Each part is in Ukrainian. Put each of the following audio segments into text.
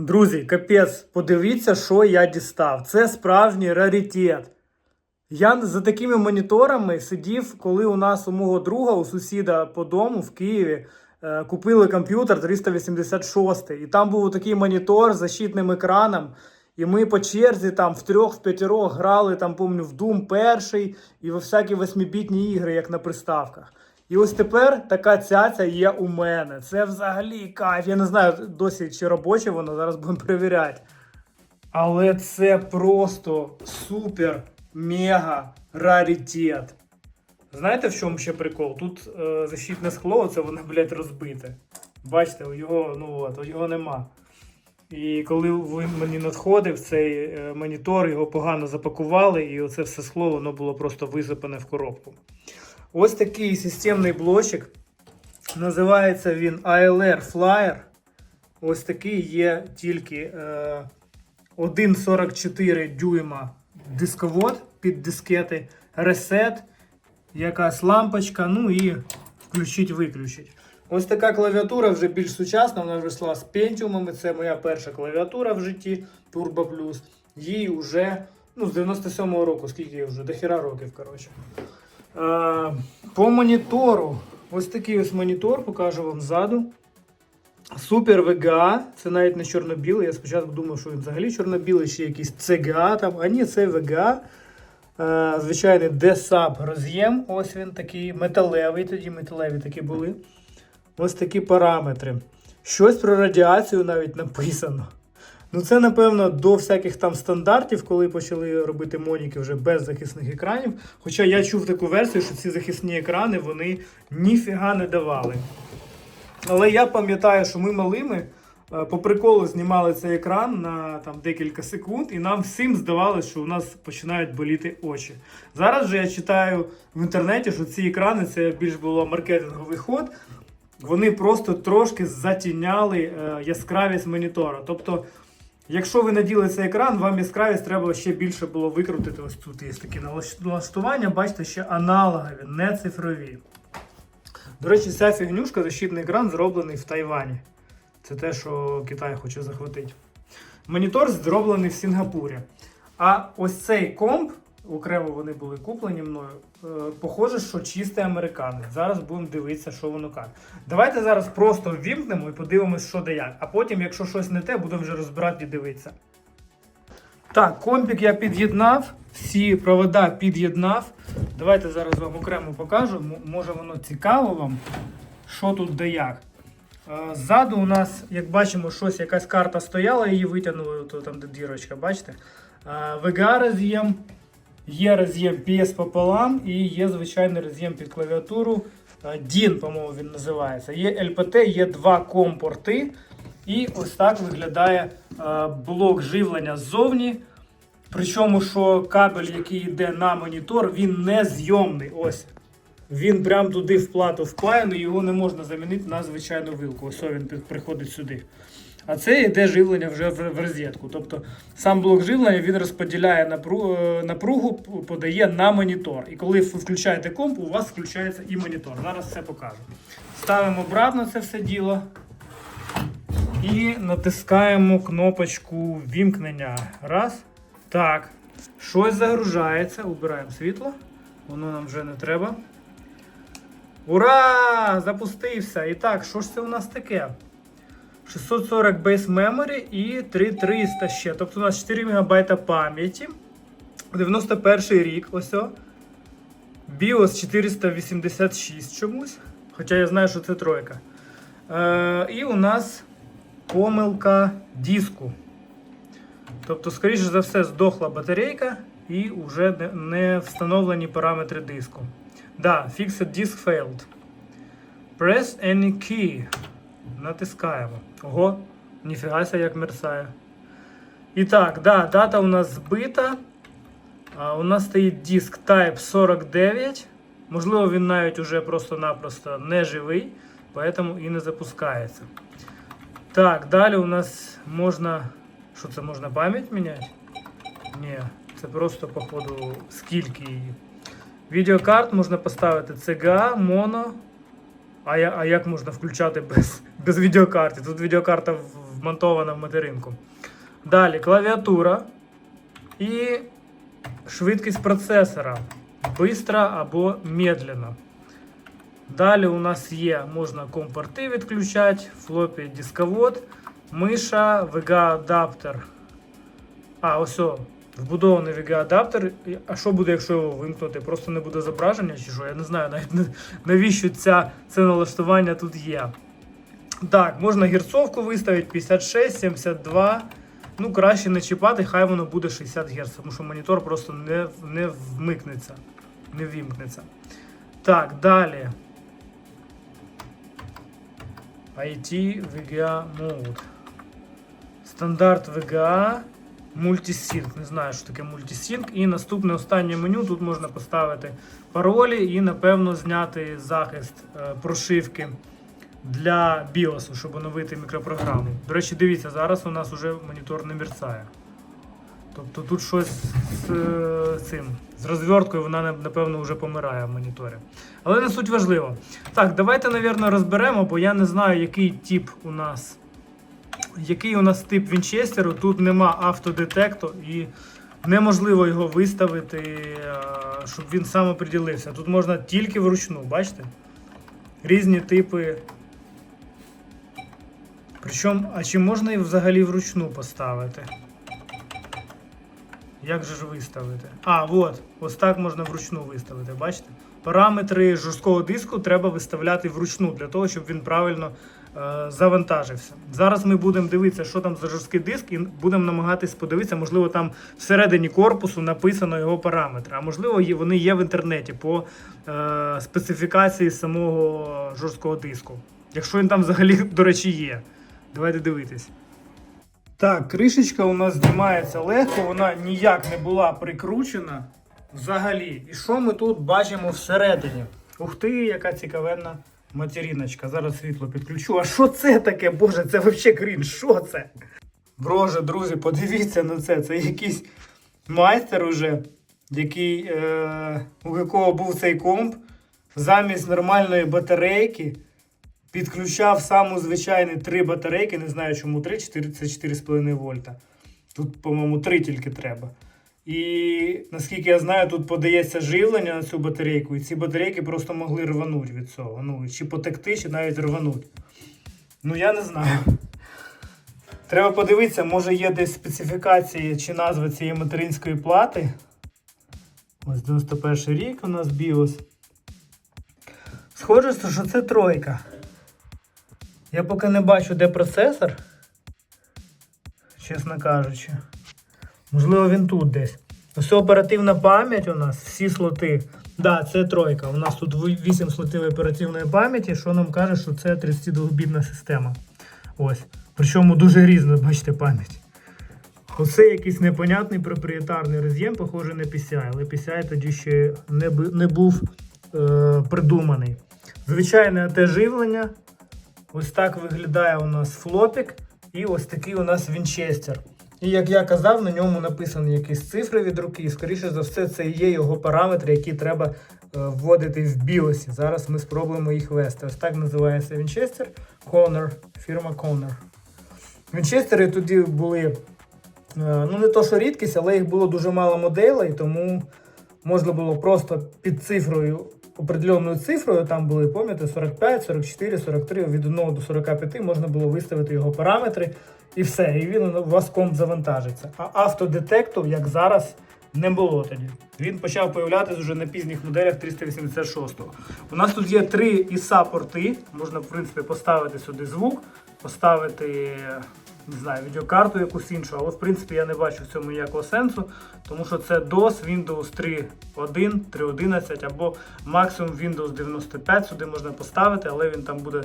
Друзі, капець, подивіться, що я дістав. Це справжній раритет. Я за такими моніторами сидів, коли у нас у мого друга, у сусіда по дому в Києві, е, купили комп'ютер 386. І там був такий монітор з защитним екраном. І ми по черзі там в трьох, в п'ятірох грали, там, помню, в Doom перший і во всякі восьмібітні ігри, як на приставках. І ось тепер така цяця є у мене. Це взагалі кайф. Я не знаю досі чи робоче воно, зараз будемо перевіряти. Але це просто супер мега раритет. Знаєте, в чому ще прикол? Тут е, защитне скло, це воно, блядь, розбите. Бачите, його, ну от, його нема. І коли він мені надходив цей е, монітор, його погано запакували, і оце все скло воно було просто висипане в коробку. Ось такий системний блочок. Називається він ALR Flyer. Ось такий є тільки е, 1,44 дюйма дисковод під дискети, ресет, якась лампочка, ну і включить-виключить. Ось така клавіатура вже більш сучасна, вона вийшла з пентіумами. Це моя перша клавіатура в житті Turbo Plus. Їй вже ну, з 97-го року, скільки вже, до хіра років, коротше. Е, по монітору. Ось такий ось монітор, покажу вам ззаду. Супер VGA, це навіть не чорно-білий. Я спочатку думав, що він взагалі чорно-білий, ще якийсь CGA там. А ні, це VGA. Е, звичайний DSAP роз'єм. Ось він такий металевий, тоді металеві такі були. Ось такі параметри. Щось про радіацію навіть написано. Ну, це, напевно, до всяких там стандартів, коли почали робити моніки вже без захисних екранів. Хоча я чув таку версію, що ці захисні екрани вони ніфіга не давали. Але я пам'ятаю, що ми малими е, по приколу знімали цей екран на там, декілька секунд, і нам всім здавалося, що у нас починають боліти очі. Зараз же я читаю в інтернеті, що ці екрани це більш було маркетинговий ход. Вони просто трошки затіняли е, яскравість монітора. Тобто, якщо ви наділи цей екран, вам яскравість треба ще більше було викрутити. Ось тут є такі налаштування, бачите, ще аналогові, не цифрові. До речі, ця фігнюшка, защитний екран, зроблений в Тайвані. Це те, що Китай хоче захватити. Монітор зроблений в Сінгапурі. А ось цей комп, окремо вони були куплені мною, е, похоже, що чистий американець. Зараз будемо дивитися, що воно як. Давайте зараз просто ввімкнемо і подивимось, що де як. А потім, якщо щось не те, будемо вже розбирати і дивитися. Так, компік я під'єднав, всі провода під'єднав. Давайте зараз вам окремо покажу. Може воно цікаво вам, що тут де як. Е, Ззаду у нас, як бачимо, щось, якась карта стояла, її витягнули, там де дірочка, бачите? Е, VGA роз'єм, є роз'єм PS пополам і є звичайний роз'єм під клавіатуру. Е, DIN, по-моєму, він називається. Є LPT, є два компорти. І ось так виглядає е, блок живлення ззовні. Причому, що кабель, який йде на монітор, він не зйомний. Ось. Він прям туди в плату впаяний, його не можна замінити на звичайну вилку. Ось він приходить сюди. А це йде живлення вже в, розетку. Тобто сам блок живлення він розподіляє е, напругу, подає на монітор. І коли ви включаєте комп, у вас включається і монітор. Зараз все покажу. Ставимо обратно це все діло. І натискаємо кнопочку вімкнення. Раз. Так. Щось загружається. Убираємо світло. Воно нам вже не треба. Ура! Запустився! І так, що ж це у нас таке? 640 Base Memory і 3300 ще. Тобто у нас 4 МБ пам'яті. 91 рік, ось. BIOS 486 чомусь. Хоча я знаю, що це тройка. Е, і у нас помилка диску. Тобто, скоріше за все, здохла батарейка і вже не, не встановлені параметри диску. Да, Fixed Disk Failed. Press any key. Натискаємо. Ого, ніфіга ся як мерсає. І так, да, дата у нас збита. А, у нас стоїть диск Type 49. Можливо, він навіть уже просто-напросто не живий, поэтому і не запускається. Так, далі у нас можна. Що це можна пам'ять міняти? Ні, це просто, походу, скільки її. Відеокарт можна поставити CGA, моно. А, я, а як можна включати без, без відеокарти? Тут відеокарта вмонтована в материнку. Далі клавіатура і швидкість процесора. Бистра або медленно. Далі у нас є, можна компорти відключати, флопі дисковод, миша, VGA-адаптер. А, ось, вбудований VGA-адаптер. А що буде, якщо його вимкнути? Просто не буде зображення чи що? Я не знаю навіть навіщо ця, це налаштування тут є. Так, можна герцовку виставити 56, 72. Ну, краще не чіпати, хай воно буде 60 Гц, тому що монітор просто не, не вмикнеться, не вімкнеться. Так, далі. IT VGA Mode. Стандарт VGA. Multisync. Не знаю, що таке Multisync. І наступне останнє меню. Тут можна поставити паролі і, напевно, зняти захист е, прошивки для BIOS, щоб оновити мікропрограму. До речі, дивіться, зараз у нас вже монітор не мерцає. Тобто тут щось з е, цим, з розверткою вона напевно вже помирає в моніторі. Але не суть важливо. Так, давайте, напевно, розберемо, бо я не знаю, який тип у нас. Який у нас тип Вінчестеру, тут нема автодетекту і неможливо його виставити, е, щоб він сам оприділився. Тут можна тільки вручну, бачите? Різні типи. Причому, а чи можна і взагалі вручну поставити? Як же ж виставити? А, от, ось так можна вручну виставити, бачите? Параметри жорсткого диску треба виставляти вручну для того, щоб він правильно завантажився. Зараз ми будемо дивитися, що там за жорсткий диск, і будемо намагатись подивитися, можливо, там всередині корпусу написано його параметри, а можливо, вони є в інтернеті по е, специфікації самого жорсткого диску. Якщо він там взагалі, до речі, є. Давайте дивитись. Так, кришечка у нас знімається легко, вона ніяк не була прикручена взагалі. І що ми тут бачимо всередині? Ух ти, яка цікавенна матеріночка. Зараз світло підключу. А що це таке? Боже, це взагалі крінж. Що це? Боже, друзі, подивіться на це. Це якийсь майстер уже, який, е, у якого був цей комп, замість нормальної батарейки підключав саму звичайні три батарейки, не знаю чому 3, 4, це 4,5 вольта. Тут, по-моєму, 3 тільки треба. І наскільки я знаю, тут подається живлення на цю батарейку, і ці батарейки просто могли рванути від цього. Ну, чи потекти, чи навіть рванути. Ну, я не знаю. Треба подивитися, може є десь специфікації чи назва цієї материнської плати. Ось 91 рік у нас BIOS. Схоже, що це тройка. Я поки не бачу, де процесор. Чесно кажучи. Можливо, він тут десь. Ось оперативна пам'ять у нас, всі слоти. Так, да, це тройка. У нас тут 8 слотів оперативної пам'яті, що нам каже, що це 32-бітна система. Ось. Причому дуже різна, бачите, пам'ять. Оце якийсь непонятний проприєтарний роз'єм, похожий на PCI, але PCI тоді ще не, не був е, придуманий. Звичайне АТ живлення. Ось так виглядає у нас флопік. І ось такий у нас Вінчестер. І як я казав, на ньому написані якісь цифри від руки. І скоріше за все, це є його параметри, які треба е, вводити в BIOS. Зараз ми спробуємо їх ввести. Ось так називається Вінчестер. Conor, фірма Conor. Вінчестери тоді були, е, ну не то що рідкість, але їх було дуже мало моделей, тому можна було просто під цифрою, определеною цифрою, там були, пам'ятаєте, 45, 44, 43, від 1 до 45 можна було виставити його параметри і все. І він у вас комп завантажиться. А автодетекту, як зараз, не було тоді. Він почав появлятися вже на пізніх моделях 386-го. У нас тут є три іса порти. Можна, в принципі, поставити сюди звук, поставити не знаю, відеокарту якусь іншу, але в принципі я не бачу в цьому ніякого сенсу, тому що це DOS, Windows 3.1, 3.11 або максимум Windows 95 сюди можна поставити, але він там буде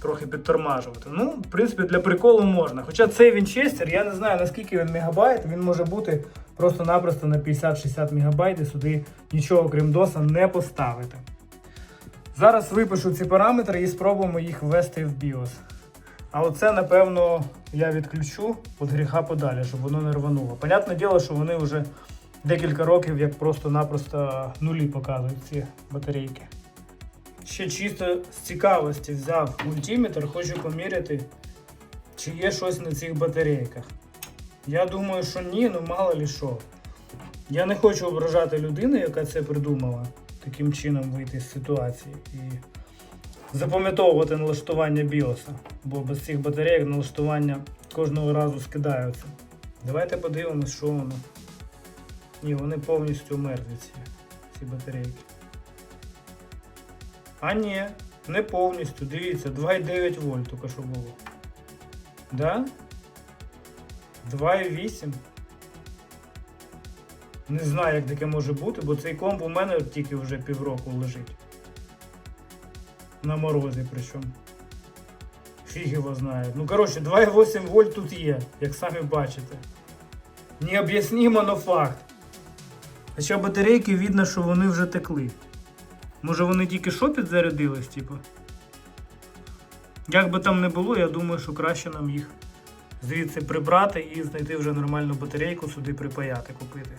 трохи підтормажувати. Ну, в принципі, для приколу можна. Хоча цей Вінчестер, я не знаю наскільки він мегабайт, він може бути просто-напросто на 50-60 мегабайт і сюди нічого крім DOS не поставити. Зараз випишу ці параметри і спробуємо їх ввести в BIOS. А оце, напевно, я відключу від гріха подалі, щоб воно не рвануло. Понятне діло, що вони вже декілька років як просто-напросто нулі показують ці батарейки. Ще чисто з цікавості взяв мультиметр, хочу поміряти чи є щось на цих батарейках. Я думаю, що ні, ну мало лі що. Я не хочу ображати людину, яка це придумала, таким чином вийти з ситуації і запам'ятовувати налаштування біоса. Бо без цих батарейок налаштування кожного разу скидаються. Давайте подивимось, що воно. Ні, вони повністю мертві ці, ці батарейки. А ні, не повністю. Дивіться, 2,9 вольт тільки що було. Да? 2,8. Не знаю, як таке може бути, бо цей комп у мене тільки вже півроку лежить. На морозі причому. Фіг його знає. Ну коротше, 2,8 вольт тут є, як самі бачите. Необ'яснимо, но факт. Хоча батарейки видно, що вони вже текли. Може вони тільки що підзарядились, типу? Як би там не було, я думаю, що краще нам їх звідси прибрати і знайти вже нормальну батарейку, сюди припаяти, купити.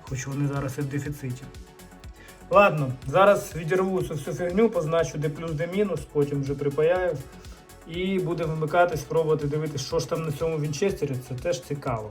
Хоч вони зараз і в дефіциті. Ладно, зараз відірву цю всю фігню, позначу де плюс, де мінус, потім вже припаяю. І будемо вимикати, спробувати дивитися, що ж там на цьому вінчестері, це теж цікаво.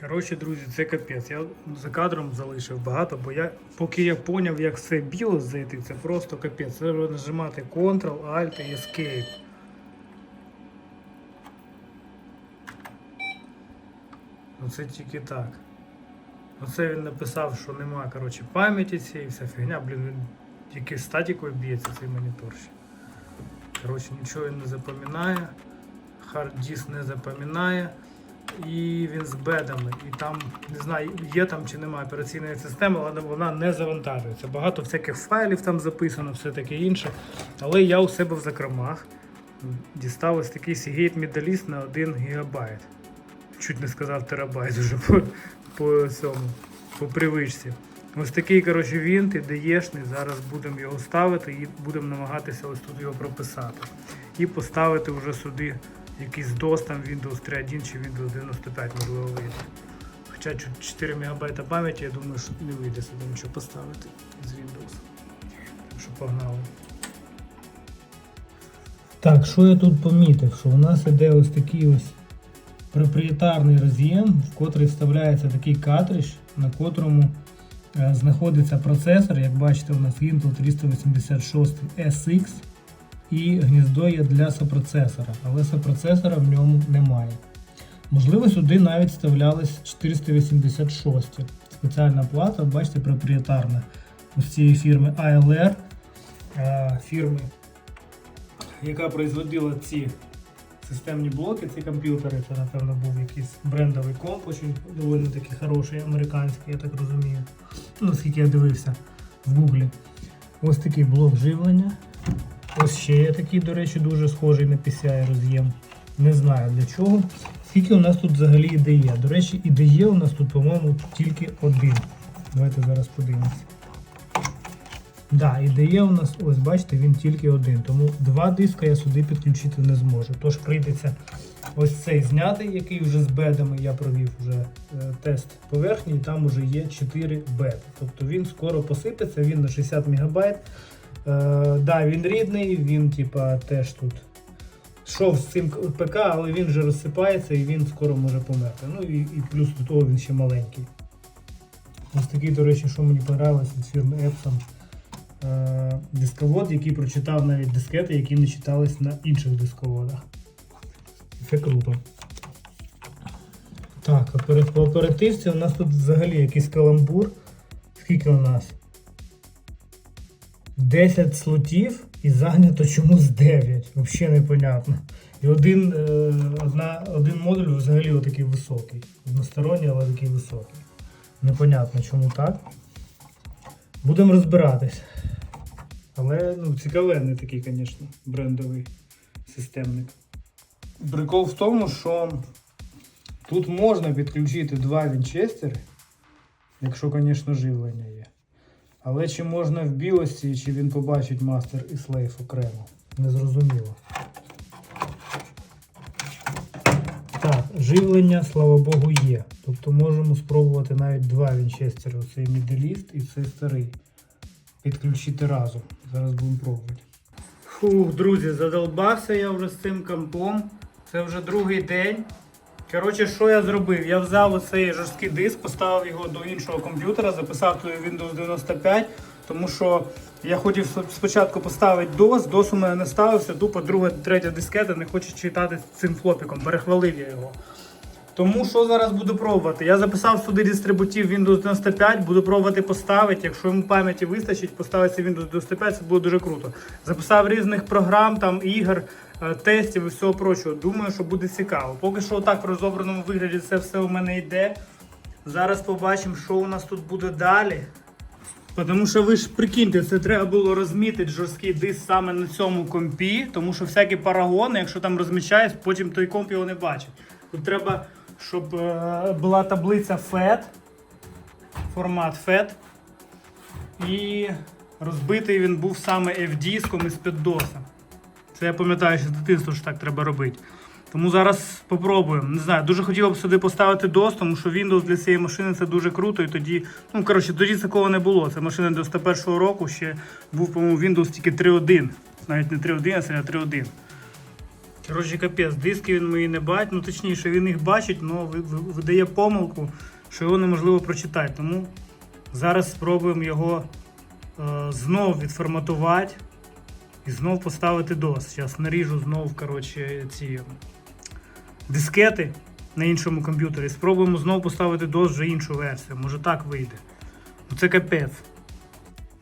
Коротше, друзі, це капець. Я за кадром залишив багато, бо я, поки я поняв, як все BIOS зайти, це просто капець. Треба нажимати Ctrl, Alt і Escape. Ну це тільки так. Оце він написав, що нема коротше, пам'яті цієї, вся фігня, блін, він тільки статікою б'ється цей монітор. Коротше, нічого він не запам'ятає, хард не запам'ятає і він з бедами. І там, не знаю, є там чи немає операційної системи, але вона не завантажується. Багато всяких файлів там записано, все таке інше. Але я у себе в закромах дістав ось такий Seagate Medalist на 1 ГБ. Чуть не сказав терабайт уже по, по цьому, по привичці. Ось такий, коротше, вінт ідеєшний. Зараз будемо його ставити і будемо намагатися ось тут його прописати. І поставити вже сюди якийсь DOS, там Windows 3.1 чи Windows 95 можливо вийде. Хоча 4 МБ пам'яті, я думаю, що не вийде сюди нічого поставити з Windows. Так що погнали. Так, що я тут помітив? Що у нас іде ось такий ось проприєтарний роз'єм, в котрий вставляється такий картридж, на котрому е, знаходиться процесор. Як бачите, у нас Intel 386 SX і гніздо є для сопроцесора, але сопроцесора в ньому немає. Можливо, сюди навіть вставлялись 486 спеціальна плата, бачите, проприєтарна ось цієї фірми ALR, е, фірми, яка производила ці системні блоки, ці комп'ютери. Це, напевно, був якийсь брендовий комп, очень доволі такий хороший, американський, я так розумію. Ну, Наскільки я дивився в гуглі. Ось такий блок живлення. Ось ще є такий, до речі, дуже схожий на PCI роз'єм. Не знаю для чого. Скільки у нас тут взагалі IDE? До речі, IDE у нас тут, по-моєму, тільки один. Давайте зараз подивимося. Да, IDE у нас, ось бачите, він тільки один. Тому два диска я сюди підключити не зможу. Тож прийдеться ось цей зняти, який вже з бедами я провів вже е, тест поверхні, і там вже є 4 беди. Тобто він скоро посипеться, він на 60 МБ. Е, да, він рідний, він типа теж тут йшов з цим ПК, але він вже розсипається і він скоро може померти. Ну і, і плюс до того він ще маленький. Ось такий, до речі, що мені подобалось від фірми Epson. Е, дисковод, який прочитав навіть дискети, які не читались на інших дисководах. Це круто. Так, по оперативці у нас тут взагалі якийсь каламбур. Скільки у нас? 10 слотів і зайнято чомусь 9. Взагалі непонятно. І один, е, одна, один модуль взагалі отакий високий. Односторонній, але такий високий. Непонятно, чому так. Будемо розбиратись. Але ну, цікавенний такий, звісно, брендовий системник. Прикол в тому, що тут можна підключити два вінчестери, якщо, звісно, живлення є. Але чи можна в білості, чи він побачить мастер і слейф окремо? Незрозуміло. Так, живлення, слава Богу, є. Тобто можемо спробувати навіть два вінчестери. Оцей міделіст і цей старий. Підключити разом. Зараз будемо пробувати. Фух, друзі, задолбався я вже з цим компом. Це вже другий день. Коротше, що я зробив? Я взяв оцей жорсткий диск, поставив його до іншого комп'ютера, записав туди Windows 95, тому що я хотів спочатку поставити DOS, DOS у мене не ставився, тупо друга, третя дискета не хоче читати цим флопіком, перехвалив я його. Тому що зараз буду пробувати? Я записав сюди дистрибутив Windows 95, буду пробувати поставити. Якщо йому пам'яті вистачить, поставити Windows 95, це буде дуже круто. Записав різних програм, там ігор, тестів і всього прочого. Думаю, що буде цікаво. Поки що так в розобраному вигляді це все у мене йде. Зараз побачимо, що у нас тут буде далі. Тому що ви ж прикиньте, це треба було розмітити жорсткий диск саме на цьому компі, тому що всякі парагони, якщо там розміщаєш, потім той комп його не бачить. Тут треба, щоб е, була таблиця FAT, формат FAT, і розбитий він був саме F-диском із піддоса. Це я пам'ятаю, що з дитинства що так треба робити. Тому зараз спробуємо. Не знаю, дуже хотіло б сюди поставити DOS, тому що Windows для цієї машини це дуже круто. І тоді, ну коротше, тоді такого не було. Це машина 91-го року, ще був, по-моєму, Windows тільки 3.1. Навіть не 3.1, а 3.1. Коротше, капець, диски він мої не бачить, ну точніше, він їх бачить, але видає помилку, що його неможливо прочитати. Тому зараз спробуємо його е, знов відформатувати і знов поставити DOS. Зараз наріжу знов коротше, ці дискети на іншому комп'ютері. Спробуємо знов поставити DOS вже іншу версію. Може так вийде. Ну це капець.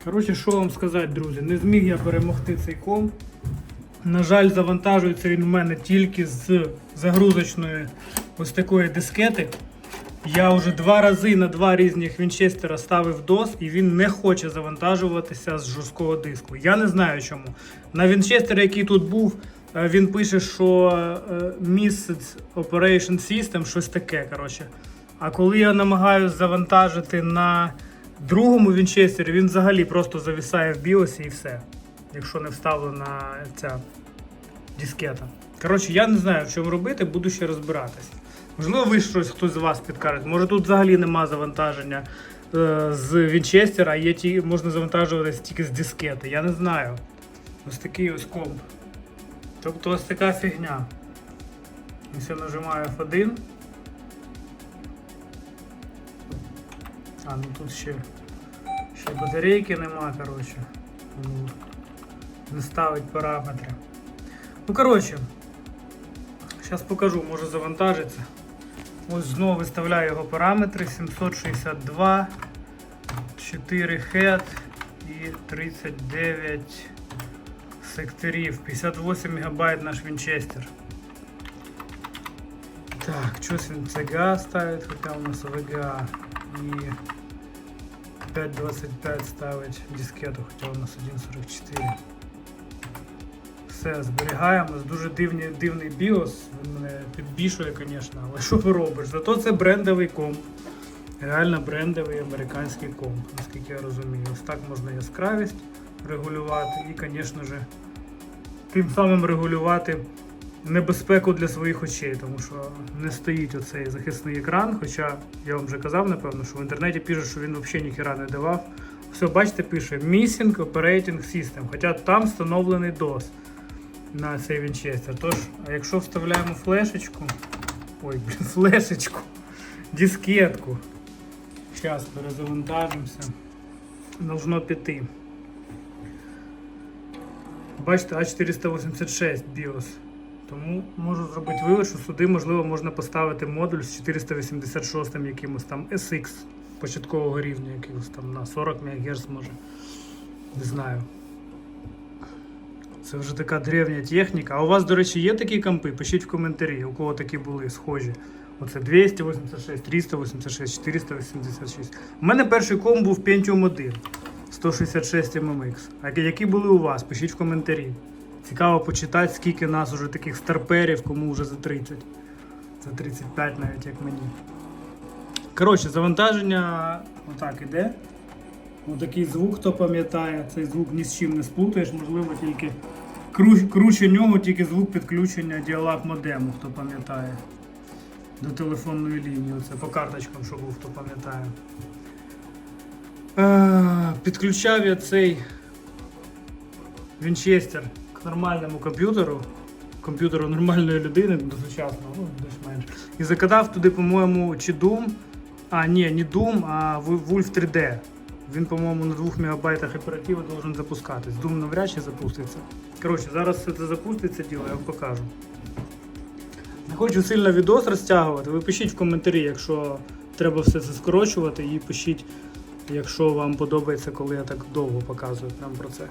Коротше, що вам сказати, друзі, не зміг я перемогти цей комп. На жаль, завантажується він у мене тільки з загрузочної ось такої дискети. Я вже два рази на два різних вінчестера ставив DOS і він не хоче завантажуватися з жорсткого диску. Я не знаю чому. На вінчестері, який тут був, е, він пише, що е, Missed Operation System, щось таке. коротше. А коли я намагаюся завантажити на другому вінчестері, він взагалі просто зависає в біосі і все. Якщо не вставлена ця дискета. Коротше, я не знаю, що робити, буду ще розбиратись. Можливо, ви щось хтось з вас підкаже. Може тут взагалі нема завантаження е, з Вінчестера, а є ті, можна завантажуватись тільки з дискети. Я не знаю. Ось такий ось комп. Тобто ось така фігня. Ось я нажимаю F1. А, ну тут ще, ще батарейки нема, коротше. Ну, не ставить параметри. Ну, коротше, зараз покажу, може завантажиться. Ось знову виставляю його параметри 762, 4 хет і 39 секторів, 58 МБ наш вінчестер. Так, щось він CGA ставить, хоча у нас VGA і 5.25 ставить дискету, хоча у нас 1.44. Все, зберігаємо. Дуже дивний, дивний BIOS, він мене підбішує, звісно, але що ви робиш? Зато це брендовий комп. Реально брендовий американський комп, наскільки я розумію. Ось так можна яскравість регулювати і, звісно ж, тим самим регулювати небезпеку для своїх очей, тому що не стоїть оцей захисний екран. Хоча я вам вже казав, напевно, що в інтернеті пишуть, що він взагалі ніхіра не давав. Все, бачите, пише Missing Operating System, хоча там встановлений DOS на цей вінчестер. Тож, якщо вставляємо флешечку, ой, блін, флешечку, дискетку, зараз перезавантажимося, должно піти. Бачите, А486 BIOS. Тому можу зробити вивод, що сюди, можливо, можна поставити модуль з 486 якимось там SX початкового рівня, якихось там на 40 МГц може. Не знаю. Це вже така древня техніка. А у вас, до речі, є такі компи? Пишіть в коментарі, у кого такі були схожі. Оце 286, 386, 486. У мене перший комп був Pentium 1, 166 MMX. А які були у вас? Пишіть в коментарі. Цікаво почитати, скільки нас уже таких старперів, кому вже за 30. За 35 навіть як мені. Коротше, завантаження отак іде. Отакий звук, хто пам'ятає, цей звук ні з чим не сплутаєш, можливо, тільки кру- круче нього, тільки звук підключення діалог модему, хто пам'ятає. До телефонної лінії. Оце по карточкам, що був, хто пам'ятає. Е, Підключав я цей Вінчестер к нормальному комп'ютеру. Комп'ютеру нормальної людини, до сучасного, ну, більш-менш. І закатав туди, по-моєму, чи Doom. А, ні, не Doom, а Wolf 3D. Він, по-моєму, на 2 МБ оперативи должен запускатись. Doom навряд чи запуститься. Коротше, зараз все це запуститься діло, я вам покажу. Не хочу сильно відос розтягувати. Ви пишіть в коментарі, якщо треба все це скорочувати, і пишіть, якщо вам подобається, коли я так довго показую прямо про це.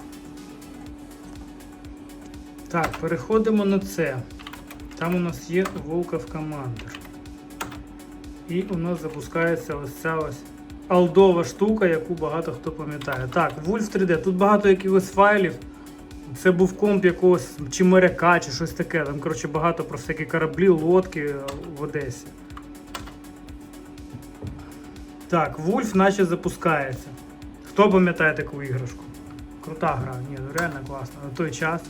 Так, переходимо на це. Там у нас є Волков Commander. І у нас запускається ось ця ось алдова штука, яку багато хто пам'ятає. Так, Wolf 3D. Тут багато якихось файлів. Це був комп якогось чи моряка, чи щось таке. Там, коротше, багато про всякі кораблі, лодки е, в Одесі. Так, Wolf наче запускається. Хто пам'ятає таку іграшку? Крута гра, ні, ну реально класна. На той час.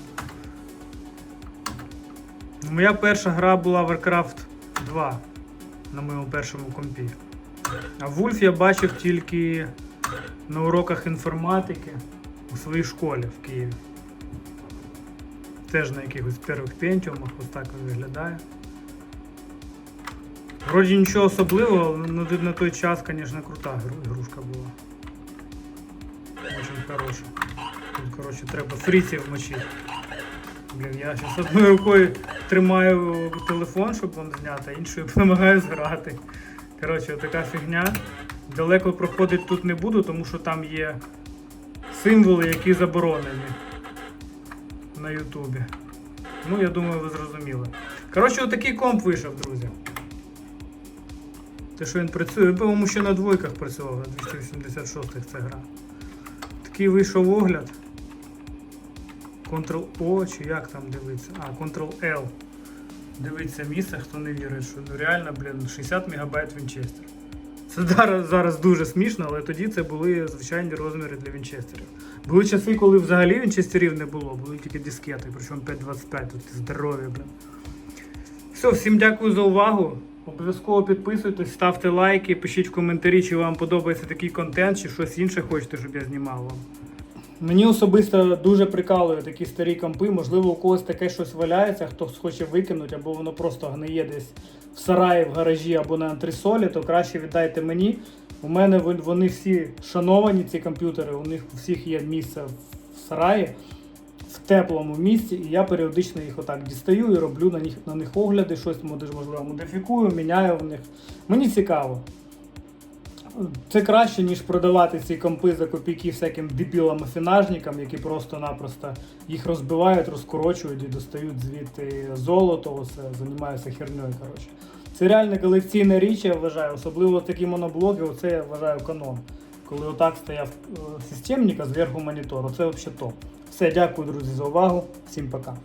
Моя перша гра була Warcraft 2 на моєму першому компі. А Wolf я бачив тільки на уроках інформатики у своїй школі в Києві. Теж на якихось первих пентіумах, ось так він виглядає. Вроді нічого особливого, але на, той час, звісно, крута ігрушка була. Очень хороша. Тут, коротше, треба фріців мочити. Блін, я зараз одною рукою тримаю телефон, щоб вам зняти, а іншою допомагаю зграти. Коротше, така фігня. Далеко проходити тут не буду, тому що там є символи, які заборонені на Ютубі. Ну, я думаю, ви зрозуміли. Коротше, отакий комп вийшов, друзі. Те, що він працює, він, по-моєму, ще на двойках працював, на 286-х ця гра. Такий вийшов огляд. Ctrl-O, чи як там дивиться? А, Ctrl-L. Дивиться місце, хто не вірить, що ну реально, блін, 60 МБ Вінчестер. Це зараз, зараз дуже смішно, але тоді це були звичайні розміри для вінчестерів. Були часи, коли взагалі вінчестерів не було, були тільки дискети, причому 5.25, тут здорові, блін. Все, всім дякую за увагу. Обов'язково підписуйтесь, ставте лайки, пишіть в коментарі, чи вам подобається такий контент, чи щось інше хочете, щоб я знімав вам. Мені особисто дуже прикалує такі старі компи. Можливо, у когось таке щось валяється, хтось хоче викинути, або воно просто гниє десь в сараї, в гаражі або на антресолі, то краще віддайте мені. У мене вони всі шановані, ці комп'ютери, у них у всіх є місце в сараї, в теплому місці, і я періодично їх отак дістаю і роблю на них, на них огляди, щось можливо модифікую, міняю в них. Мені цікаво. Це краще, ніж продавати ці компи за копійки всяким дебілам-афінажникам, які просто-напросто їх розбивають, розкорочують і достають звідти золото, усе, займаються херньою. Коротше. Це реально колекційна річ, я вважаю, особливо такі моноблоки, оце я вважаю канон. Коли отак стояв е, системник, а зверху монітор, оце взагалі топ. Все, дякую, друзі, за увагу. Всім пока.